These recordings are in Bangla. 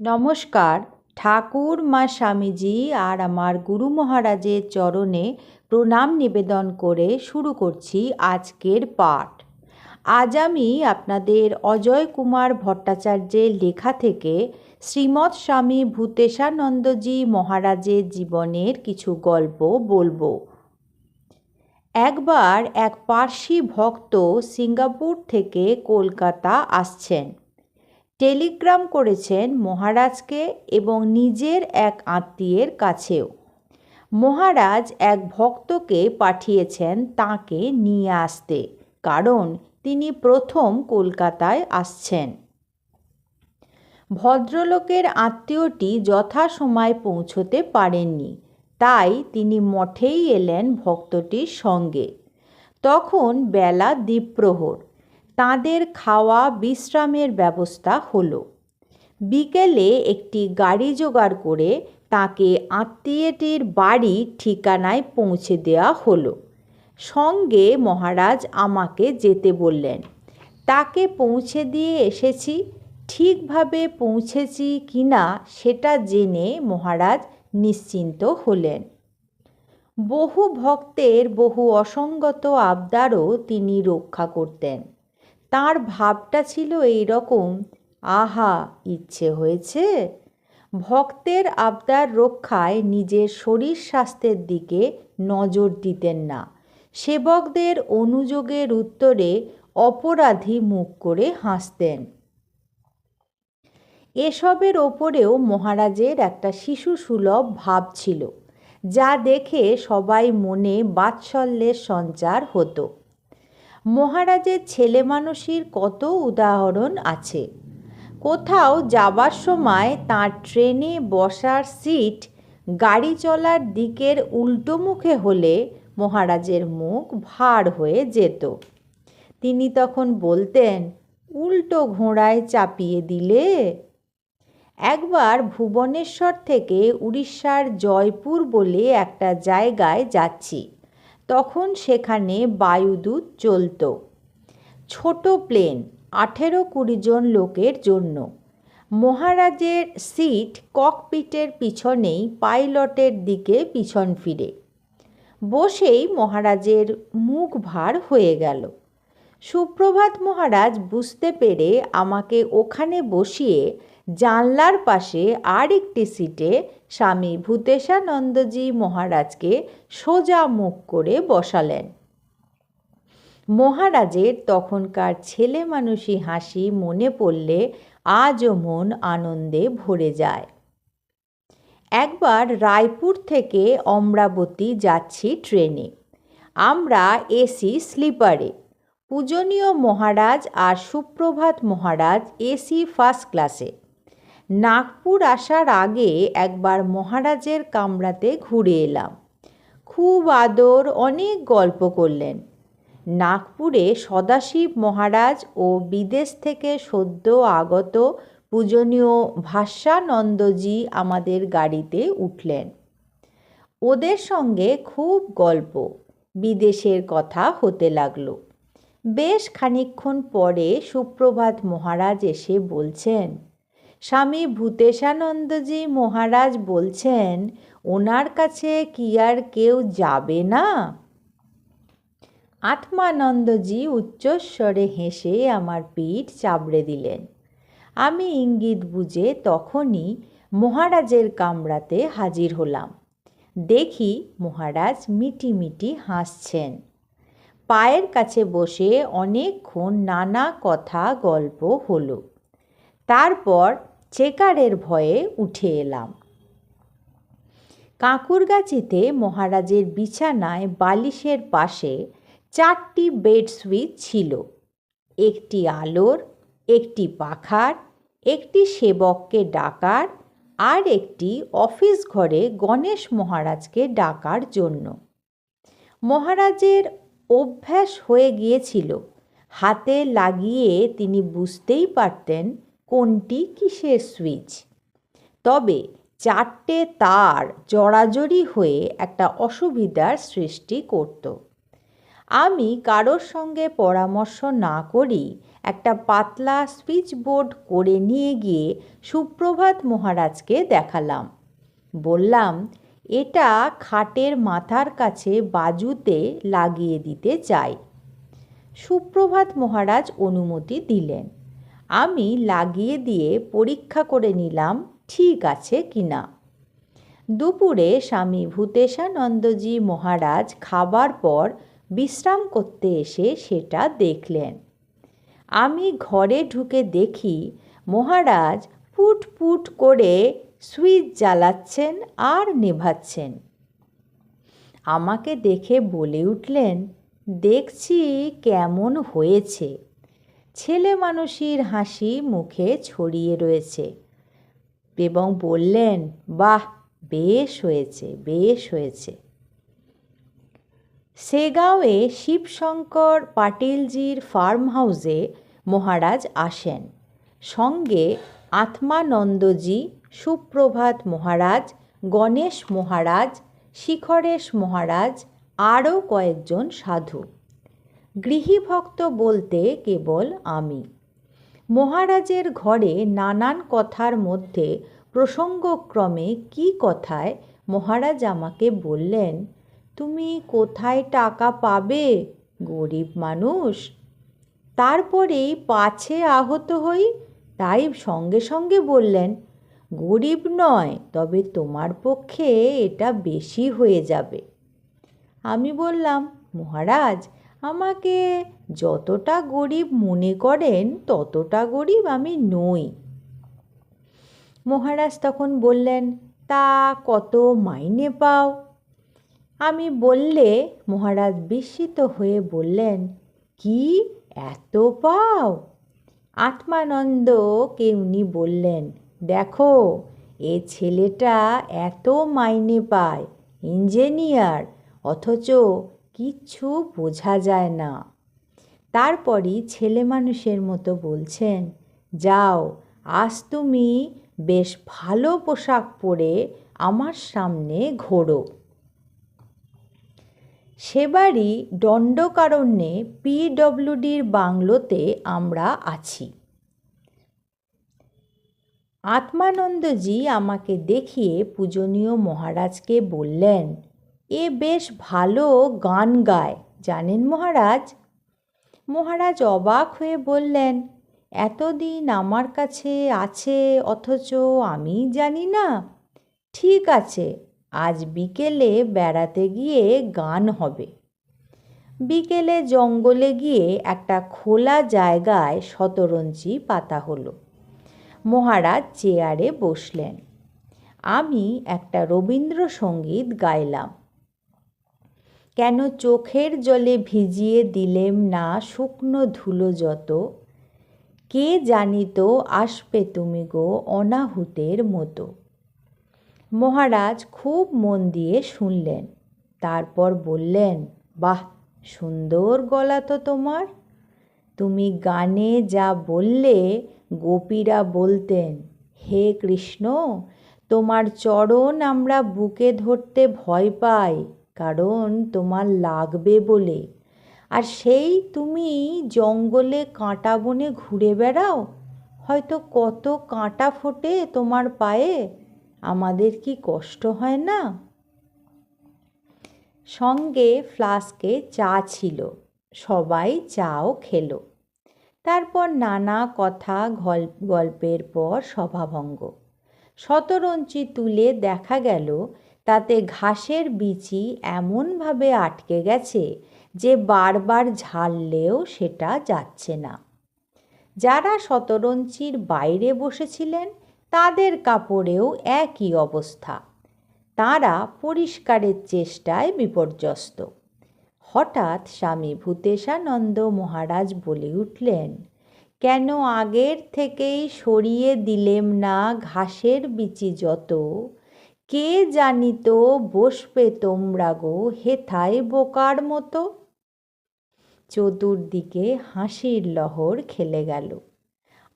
নমস্কার। ঠাকুর, মা স্বামীজি আর আমার গুরু মহারাজের চরণে প্রণাম নিবেদন করে শুরু করছি আজকের পাঠ। আজ আমি আপনাদের অজয় কুমার ভট্টাচার্যের লেখা থেকে শ্রীমৎ স্বামী ভূতেশানন্দজি মহারাজের জীবনের কিছু গল্প বলব। একবার এক পার্সি ভক্ত সিঙ্গাপুর থেকে কলকাতা আসছেন। টেলিগ্রাম করেছেন মহারাজকে এবং নিজের এক আত্মীয়ের কাছেও। মহারাজ এক ভক্তকে পাঠিয়েছেন তাকে নিয়ে আসতে, কারণ তিনি প্রথম কলকাতায় আসছেন। ভদ্রলোকের আত্মীয়টি যথাসময় পৌঁছতে পারেননি, তাই তিনি মঠেই এলেন ভক্তটির সঙ্গে। তখন বেলা দ্বীপ্রহর। তাদের খাওয়া বিশ্রামের ব্যবস্থা হলো। বিকেলে একটি গাড়ি জোগাড় করে তাকে আত্মীয়টির বাড়ি ঠিকানায় পৌঁছে দেওয়া হলো। সঙ্গে মহারাজ আমাকে যেতে বললেন, তাকে পৌঁছে দিয়ে এসেছি, ঠিকভাবে পৌঁছেছি কি না সেটা জেনে মহারাজ নিশ্চিন্ত হলেন। বহু ভক্তের বহু অসঙ্গত আবদারও তিনি রক্ষা করতেন। তার ভাবটা ছিল এই রকম আহা, ইচ্ছে হয়েছে ভক্তের আবদার রক্ষায় নিজের শরীর স্বাস্থ্যের দিকে নজর দিতেন না। সেবকদের অনুযোগের উত্তরে অপরাধী মুখ করে হাসতেন। এসবের ওপরেও মহারাজের একটা শিশু সুলভ ভাব ছিল, যা দেখে সবাই মনে বাৎসল্যের সঞ্চার হতো। মহারাজের ছেলে মানুষের কত উদাহরণ আছে। কোথাও যাবার সময় তার ট্রেনে বসার সিট গাড়ি চলার দিকের উল্টো মুখে হলে মহারাজের মুখ ভার হয়ে যেত। তিনি তখন বলতেন, উল্টো ঘোড়ায় চাপিয়ে দিলে? একবার ভুবনেশ্বর থেকে উড়িষ্যার জয়পুর বলে একটা জায়গায় যাচ্ছি। তখন সেখানে বায়ুদূত চলত ছোট প্লেন, আঠেরো কুড়ি জন লোকের জন্য। মহারাজের সিট ককপিটের পিছনেই পাইলটের দিকে পিছন ফিরে। বসেই মহারাজের মুখ ভার হয়ে গেল। সুপ্রভাত মহারাজ বুঝতে পেরে আমাকে ওখানে বসিয়ে জানলার পাশে আর একটি সিটে স্বামী ভূতেশানন্দজি মহারাজকে সোজা মুখ করে বসালেন। মহারাজের তখনকার ছেলে মানুষই হাসি মনে পড়লে আজও মন আনন্দে ভরে যায়। একবার রায়পুর থেকে অমরাবতী যাচ্ছি ট্রেনে। আমরা এসি স্লিপারে। পূজনীয় মহারাজ আর সুপ্রভাত মহারাজ এসি ফার্স্ট ক্লাসে। নাগপুর আসার আগে একবার মহারাজের কামরাতে ঘুরে এলাম। খুব আদর, অনেক গল্প করলেন। নাগপুরে সদাশিব মহারাজ ও বিদেশ থেকে সদ্য আগত পূজনীয় ভাষ্যানন্দজি আমাদের গাড়িতে উঠলেন। ওদের সঙ্গে খুব গল্প, বিদেশের কথা হতে লাগল। বেশ খানিক্ষণ পরে সুপ্রভাত মহারাজ এসে বলছেন স্বামী ভূতেশানন্দজি মহারাজ বলছেন, ওনার কাছে কি আর কেউ যাবে না? আত্মানন্দজি উচ্চস্বরে হেসে আমার পিঠ চাবড়ে দিলেন। আমি ইঙ্গিত বুঝে তখনই মহারাজের কামরাতে হাজির হলাম। দেখি মহারাজ মিটি মিটি হাসছেন। পায়ের কাছে বসে অনেকক্ষণ নানা কথা গল্প হলো। তারপর চেকারের ভয়ে উঠে এলাম। কাঁকুরগাছিতে মহারাজের বিছানায় বালিশের পাশে চারটি বেড সুইচ ছিল। একটি আলোর, একটি পাখার, একটি সেবককে ডাকার আর একটি অফিস ঘরে গণেশ মহারাজকে ডাকার জন্য। মহারাজের অভ্যাস হয়ে গিয়েছিল। হাতে লাগিয়ে তিনি বুঝতেই পারতেন কোনটি কিসের সুইচ তবে চারটে তার জড়াজড়ি হয়ে একটা অসুবিধার সৃষ্টি করত। আমি কারোর সঙ্গে পরামর্শ না করি, একটা পাতলা সুইচ বোর্ড করে নিয়ে গিয়ে সুপ্রভাত মহারাজকে দেখালাম। বললাম, এটা খাটের মাথার কাছে বাজুতে লাগিয়ে দিতে চাই। সুপ্রভাত মহারাজ অনুমতি দিলেন। আমি লাগিয়ে দিয়ে পরীক্ষা করে নিলাম ঠিক আছে কি না। দুপুরে স্বামী ভূতেশানন্দজি মহারাজ খাবার পর বিশ্রাম করতে এসে সেটা দেখলেন। আমি ঘরে ঢুকে দেখি মহারাজ পুট পুট করে সুইচ জ্বালাচ্ছেন আর নেভাচ্ছেন। আমাকে দেখে বলে উঠলেন, দেখছি কেমন হয়েছে। ছেলে মানুষের হাসি মুখে ছড়িয়ে রয়েছে। এবং বললেন, বাহ, বেশ হয়েছে বেশ হয়েছে। সেগাঁওয়ে শিবশঙ্কর পাটিলজির ফার্ম হাউসে মহারাজ আসেন। সঙ্গে আত্মানন্দজি, সুপ্রভাত মহারাজ, গণেশ মহারাজ, শিখরেশ মহারাজ, আরও কয়েকজন সাধু। গৃহীভক্ত বলতে কেবল আমি। মহারাজের ঘরে নানান কথার মধ্যে প্রসঙ্গক্রমে কি কথায় মহারাজ আমাকে বললেন, তুমি কোথায় টাকা পাবে, গরিব মানুষ? তারপরেই পাছে আহত হই? তাই সঙ্গে সঙ্গে বললেন, গরিব নয়, তবে তোমার পক্ষে এটা বেশি হয়ে যাবে। আমি বললাম, মহারাজ আমাকে। যতটা গরিব মনে করেন, ততটা গরিব আমি নই। মহারাজ তখন বললেন, তা কত মাইনে পাও? আমি বললে, মহারাজ বিস্মিত হয়ে বললেন, কি? এত পাও? আত্মানন্দকে উনি বললেন, দেখো, এ ছেলেটা এত মাইনে পায়, ইঞ্জিনিয়ার, অথচ কিচ্ছু বোঝা যায় না। তারপরই ছেলে মানুষের মতো বলছেন, যাও, আজ তুমি বেশ ভালো পোশাক পরে আমার সামনে ঘোরো। সেবারই দণ্ডকারণ্যে পিডব্লিউডির বাংলোতে আমরা আছি। আত্মানন্দজি আমাকে দেখিয়ে পূজনীয় মহারাজকে বললেন এ বেশ ভালো গান গায়, জানেন মহারাজ? মহারাজ অবাক হয়ে বললেন, এতদিন আমার কাছে আছে, অথচ আমি জানি না। ঠিক আছে, আজ বিকেলে বেড়াতে গিয়ে গান হবে। বিকেলে জঙ্গলে গিয়ে একটা খোলা জায়গায় শতরঞ্চি পাতা হলো। মহারাজ চেয়ারে বসলেন। আমি একটা রবীন্দ্রসঙ্গীত গাইলাম। কেন চোখের জলে ভিজিয়ে দিলেম না শুকনো ধুলো যত? কে জানিত আসবে তুমি গো অনাহুতের মতো? মহারাজ খুব মন দিয়ে শুনলেন। তারপর বললেন, বাহ, সুন্দর গলা তো তোমার। তুমি গানে যা বললে গোপীরা বলতেন, হে কৃষ্ণ, তোমার চরণ আমরা বুকে ধরতে ভয় পাই। কারণ তোমার লাগবে বলে। আর সেই তুমি জঙ্গলে কাঁটা বনে ঘুরে বেড়াও? হয়তো কত কাঁটা ফোটে তোমার পায়ে, আমাদের কি কষ্ট হয় না? সঙ্গে ফ্লাস্কে চা ছিল, সবাই চাও খেলো। তারপর নানা কথা গল্পের পর সভাভঙ্গ। শতরঞ্চি তুলে দেখা গেল তাতে ঘাসের বিচি এমনভাবে আটকে গেছে যে বারবার ঝাড়লেও সেটা যাচ্ছে না। যারা শতরঞ্চির বাইরে বসেছিলেন, তাদের কাপড়েও একই অবস্থা। তারা পরিষ্কারের চেষ্টায় বিপর্যস্ত। হঠাৎ স্বামী ভূতেশানন্দ মহারাজ বলে উঠলেন, কেন আগের থেকেই সরিয়ে দিলেম না ঘাসের বিচি যত? কে জানিত বসবে তোমরা গো হেথায় বোকার মতো? চতুর্দিকে হাসির লহর খেলে গেল।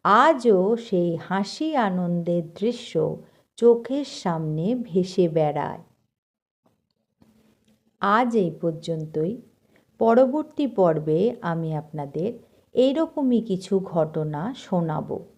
আজও সেই হাসি আনন্দের দৃশ্য চোখের সামনে ভেসে বেড়ায়। আজ এই পর্যন্তই। পরবর্তী পর্বে আমি আপনাদের এইরকমই কিছু ঘটনা শোনাব।